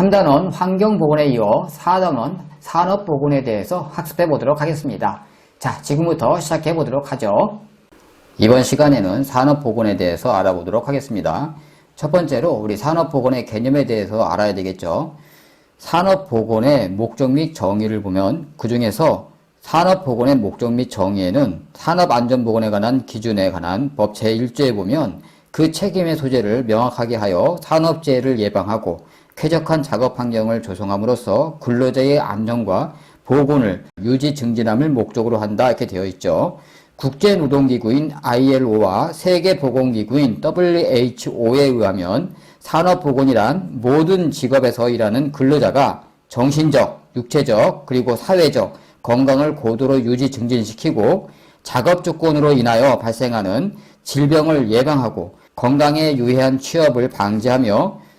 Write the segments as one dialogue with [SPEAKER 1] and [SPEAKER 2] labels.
[SPEAKER 1] 3단원 환경보건에 이어 4단원 산업보건에 대해서 학습해 보도록 하겠습니다. 자, 지금부터 시작해 보도록 하죠. 이번 시간에는 산업보건에 대해서 알아보도록 하겠습니다. 첫 번째로 우리 산업보건의 개념에 대해서 알아야 되겠죠. 산업보건의 목적 및 정의를 보면 그 중에서 산업보건의 목적 및 정의에는 산업안전보건에 관한 기준에 관한 법 제1조에 보면 그 책임의 소재를 명확하게 하여 산업재해를 예방하고 쾌적한 작업 환경을 조성함으로써 근로자의 안전과 보건을 유지 증진함을 목적으로 한다 이렇게 되어 있죠. 국제노동기구인 ILO와 세계보건기구인 WHO에 의하면 산업보건이란 모든 직업에서 일하는 근로자가 정신적, 육체적, 그리고 사회적 건강을 고도로 유지 증진시키고 작업 조건으로 인하여 발생하는 질병을 예방하고 건강에 유해한 취업을 방지하며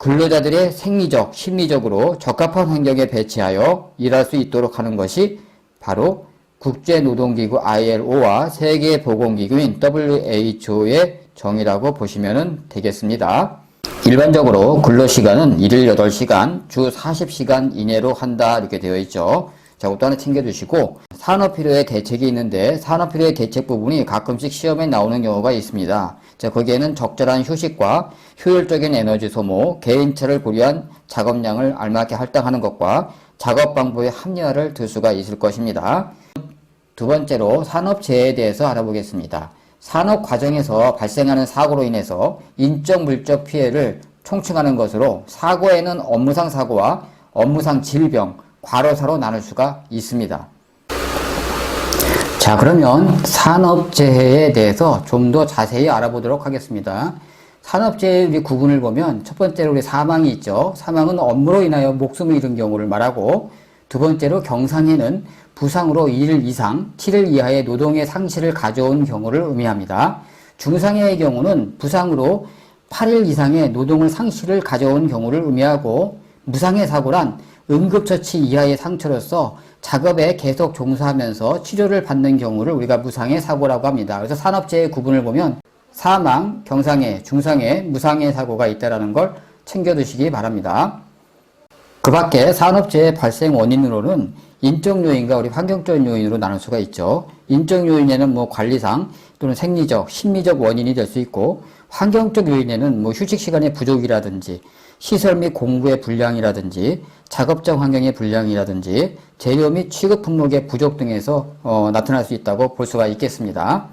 [SPEAKER 1] 근로자들의 생리적, 심리적으로 적합한 환경에 배치하여 일할 수 있도록 하는 것이 바로 국제노동기구 ILO와 세계보건기구인 WHO의 정의라고 보시면 되겠습니다. 일반적으로 근로시간은 일일 8시간, 주 40시간 이내로 한다 이렇게 되어 있죠. 자, 그것도 하나 챙겨주시고 산업필요의 대책이 있는데 산업필요의 대책 부분이 가끔씩 시험에 나오는 경우가 있습니다. 자, 거기에는 적절한 휴식과 효율적인 에너지 소모, 개인차를 고려한 작업량을 알맞게 할당하는 것과 작업 방법의 합리화를 들 수가 있을 것입니다. 두 번째로 산업재해에 대해서 알아보겠습니다. 산업 과정에서 발생하는 사고로 인해서 인적 물적 피해를 총칭하는 것으로 사고에는 업무상 사고와 업무상 질병, 과로사로 나눌 수가 있습니다. 자, 그러면 산업재해에 대해서 좀 더 자세히 알아보도록 하겠습니다. 산업재해 우리 구분을 보면 첫 번째로 우리 사망이 있죠. 사망은 업무로 인하여 목숨을 잃은 경우를 말하고 두 번째로 경상해는 부상으로 1일 이상 7일 이하의 노동의 상실을 가져온 경우를 의미합니다. 중상해의 경우는 부상으로 8일 이상의 노동을 상실을 가져온 경우를 의미하고 무상해 사고란 응급처치 이하의 상처로서 작업에 계속 종사하면서 치료를 받는 경우를 우리가 무상해 사고라고 합니다. 그래서 산업재해 구분을 보면 사망, 경상해, 중상해, 무상해 사고가 있다는 걸 챙겨두시기 바랍니다. 그 밖에 산업재해 발생 원인으로는 인적 요인과 우리 환경적 요인으로 나눌 수가 있죠. 인적 요인에는 뭐 관리상 또는 생리적, 심리적 원인이 될 수 있고 환경적 요인에는 뭐 휴식 시간의 부족이라든지 시설 및 공구의 불량이라든지 작업장 환경의 불량이라든지 재료 및 취급 품목의 부족 등에서 어, 나타날 수 있다고 볼 수가 있겠습니다.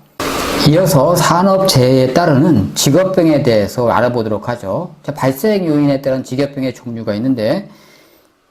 [SPEAKER 1] 이어서 산업재해에 따르는 직업병에 대해서 알아보도록 하죠. 자, 발생 요인에 따른 직업병의 종류가 있는데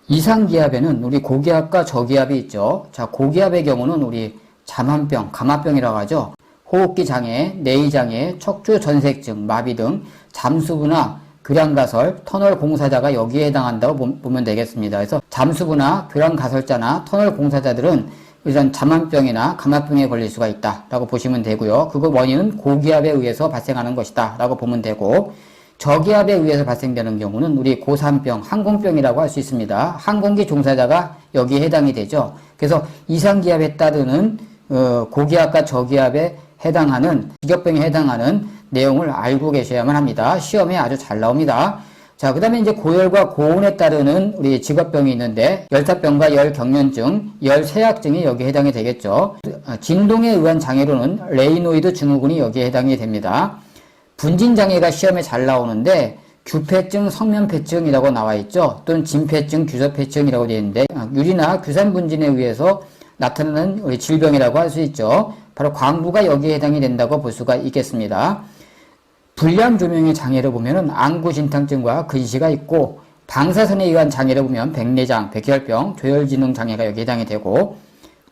[SPEAKER 1] 이상기압에는 우리 고기압과 저기압이 있죠. 자, 고기압의 경우는 우리 잠한병, 감압병이라고 하죠. 호흡기 장애, 내의 장애, 척추 전색증, 마비 등 잠수부나 교량가설, 터널 공사자가 여기에 해당한다고 보면 되겠습니다. 그래서 잠수부나 교량가설자나 터널 공사자들은 일단 잠만병이나 감압병에 걸릴 수가 있다라고 보시면 되고요. 그거 원인은 고기압에 의해서 발생하는 것이다라고 보면 되고 저기압에 의해서 발생되는 경우는 우리 고산병, 항공병이라고 할 수 있습니다. 항공기 종사자가 여기에 해당이 되죠. 그래서 이상기압에 따르는 어, 고기압과 저기압에 해당하는 직업병에 해당하는 내용을 알고 계셔야만 합니다. 시험에 아주 잘 나옵니다. 자, 그 다음에 이제 고열과 고온에 따르는 우리 직업병이 있는데, 열사병과 열경련증, 열쇠약증이 여기에 해당이 되겠죠. 진동에 의한 장애로는 레이노이드 증후군이 여기에 해당이 됩니다. 분진장애가 시험에 잘 나오는데, 규폐증, 성면폐증이라고 나와 있죠. 또는 진폐증, 규섭폐증이라고 되어 있는데, 유리나 규산분진에 의해서 나타나는 우리 질병이라고 할 수 있죠. 바로 광부가 여기에 해당이 된다고 볼 수가 있겠습니다. 불량 조명의 장애를 보면은 안구신탕증과 근시가 있고 방사선에 의한 장애를 보면 백내장, 백혈병, 조혈진흥 장애가 여기 해당이 되고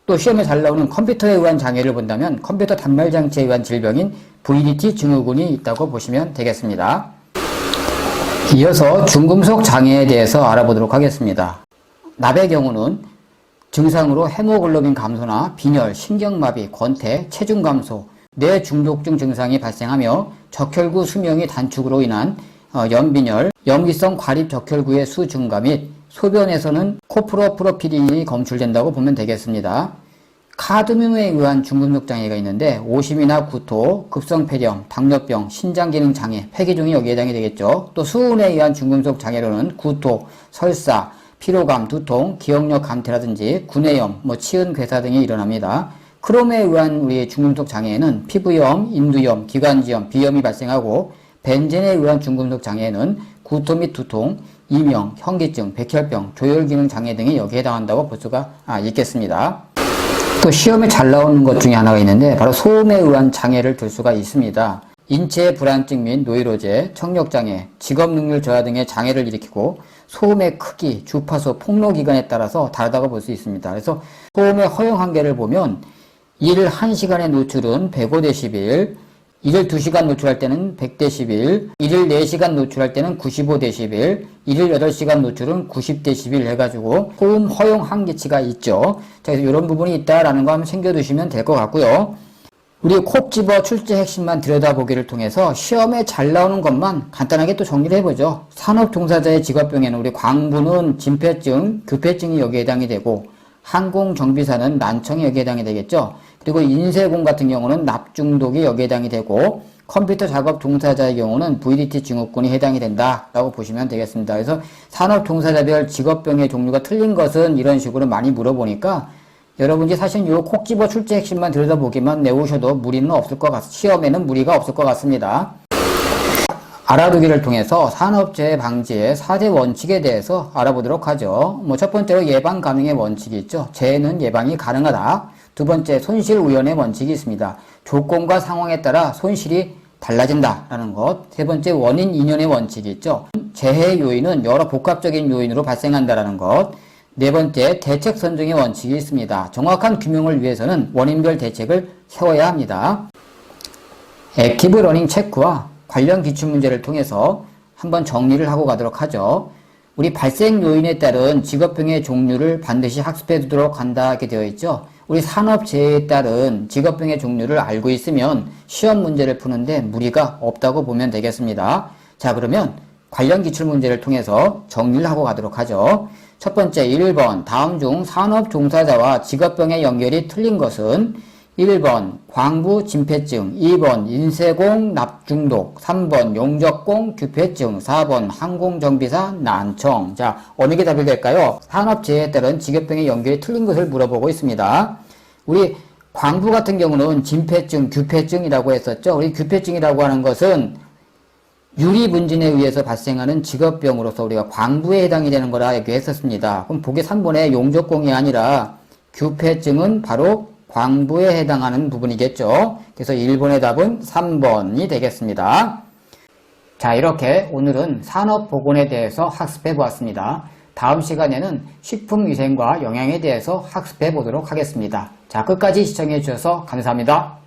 [SPEAKER 1] 또 시험에 잘 나오는 컴퓨터에 의한 장애를 본다면 컴퓨터 단말 장치에 의한 질병인 VDT 증후군이 있다고 보시면 되겠습니다. 이어서 중금속 장애에 대해서 알아보도록 하겠습니다. 납의 경우는 증상으로 헤모글로빈 감소나 빈혈, 신경마비, 권태, 체중 감소, 뇌중독증 증상이 발생하며 적혈구 수명의 단축으로 인한 어, 연빈혈, 염기성 과립 적혈구의 수 증가 및 소변에서는 코프로프로피린이 검출된다고 보면 되겠습니다. 카드뮴에 의한 중금속 장애가 있는데 오심이나 구토, 급성 폐렴, 당뇨병, 신장기능 장애, 폐기종이 여기에 해당이 되겠죠. 또 수은에 의한 중금속 장애로는 구토, 설사, 피로감, 두통, 기억력 감퇴라든지 구내염, 뭐 치은 괴사 등이 일어납니다. 크롬에 의한 우리 중금속 장애에는 피부염, 인두염, 기관지염, 비염이 발생하고 벤젠에 의한 중금속 장애에는 구토 및 두통, 이명, 현기증, 백혈병, 조혈기능 장애 등이 여기에 해당한다고 볼 수가 아, 있겠습니다. 또 시험에 잘 나오는 것 중에 하나가 있는데 바로 소음에 의한 장애를 들 수가 있습니다. 인체 불안증 및 노이로제, 청력장애, 직업능률 저하 등의 장애를 일으키고 소음의 크기, 주파수, 폭로 기간에 따라서 다르다고 볼 수 있습니다. 그래서 소음의 허용 한계를 보면 일 1시간의 노출은 105dB, 일일 2시간 노출할 때는 100dB, 일일 4시간 노출할 때는 95dB, 일일 8시간 노출은 90dB 해가지고 소음 허용 한계치가 있죠. 자, 그래서 이런 부분이 있다라는 거 한번 챙겨두시면 될 것 같고요. 우리 콕 집어 출제 핵심만 들여다보기를 통해서 시험에 잘 나오는 것만 간단하게 또 정리를 해보죠. 산업 종사자의 직업병에는 우리 광부는 진폐증, 규폐증이 여기에 해당이 되고 항공정비사는 난청이 여기에 해당이 되겠죠. 그리고 인쇄공 같은 경우는 납중독이 여기에 해당이 되고 컴퓨터 작업 종사자의 경우는 VDT 증후군이 해당이 된다라고 보시면 되겠습니다. 그래서 산업 종사자별 직업병의 종류가 틀린 것은 이런 식으로 많이 물어보니까 여러분이 사실 요 콕 집어 출제 핵심만 들여다보기만 내오셔도 무리는 없을 것 같, 시험에는 무리가 없을 것 같습니다. 알아두기를 통해서 산업재해 방지의 4대 원칙에 대해서 알아보도록 하죠. 뭐 첫 번째로 예방 가능의 원칙이 있죠. 재해는 예방이 가능하다. 두 번째 손실 우연의 원칙이 있습니다. 조건과 상황에 따라 손실이 달라진다라는 것. 세 번째 원인 인연의 원칙이 있죠. 재해 요인은 여러 복합적인 요인으로 발생한다라는 것. 네 번째 대책 선정의 원칙이 있습니다. 정확한 규명을 위해서는 원인별 대책을 세워야 합니다. 액티브 러닝 체크와 관련 기출 문제를 통해서 한번 정리를 하고 가도록 하죠. 우리 발생 요인에 따른 직업병의 종류를 반드시 학습해 두도록 한다 하게 되어 있죠. 우리 산업재해에 따른 직업병의 종류를 알고 있으면 시험 문제를 푸는데 무리가 없다고 보면 되겠습니다. 자, 그러면 관련 기출 문제를 통해서 정리를 하고 가도록 하죠. 첫 번째 1번 다음 중 산업 종사자와 직업병의 연결이 틀린 것은 1번 광부 진폐증, 2번 인쇄공 납중독, 3번 용접공 규폐증, 4번 항공정비사 난청. 자, 어느 게 답이 될까요? 산업재해에 따른 직업병의 연결이 틀린 것을 물어보고 있습니다. 우리 광부 같은 경우는 진폐증, 규폐증이라고 했었죠. 우리 규폐증이라고 하는 것은 유리 분진에 의해서 발생하는 직업병으로서 우리가 광부에 해당이 되는 거라 얘기했었습니다. 그럼 보기 3번에 용접공이 아니라 규폐증은 바로 광부에 해당하는 부분이겠죠. 그래서 1번의 답은 3번이 되겠습니다. 자, 이렇게 오늘은 산업보건에 대해서 학습해 보았습니다. 다음 시간에는 식품위생과 영양에 대해서 학습해 보도록 하겠습니다. 자, 끝까지 시청해 주셔서 감사합니다.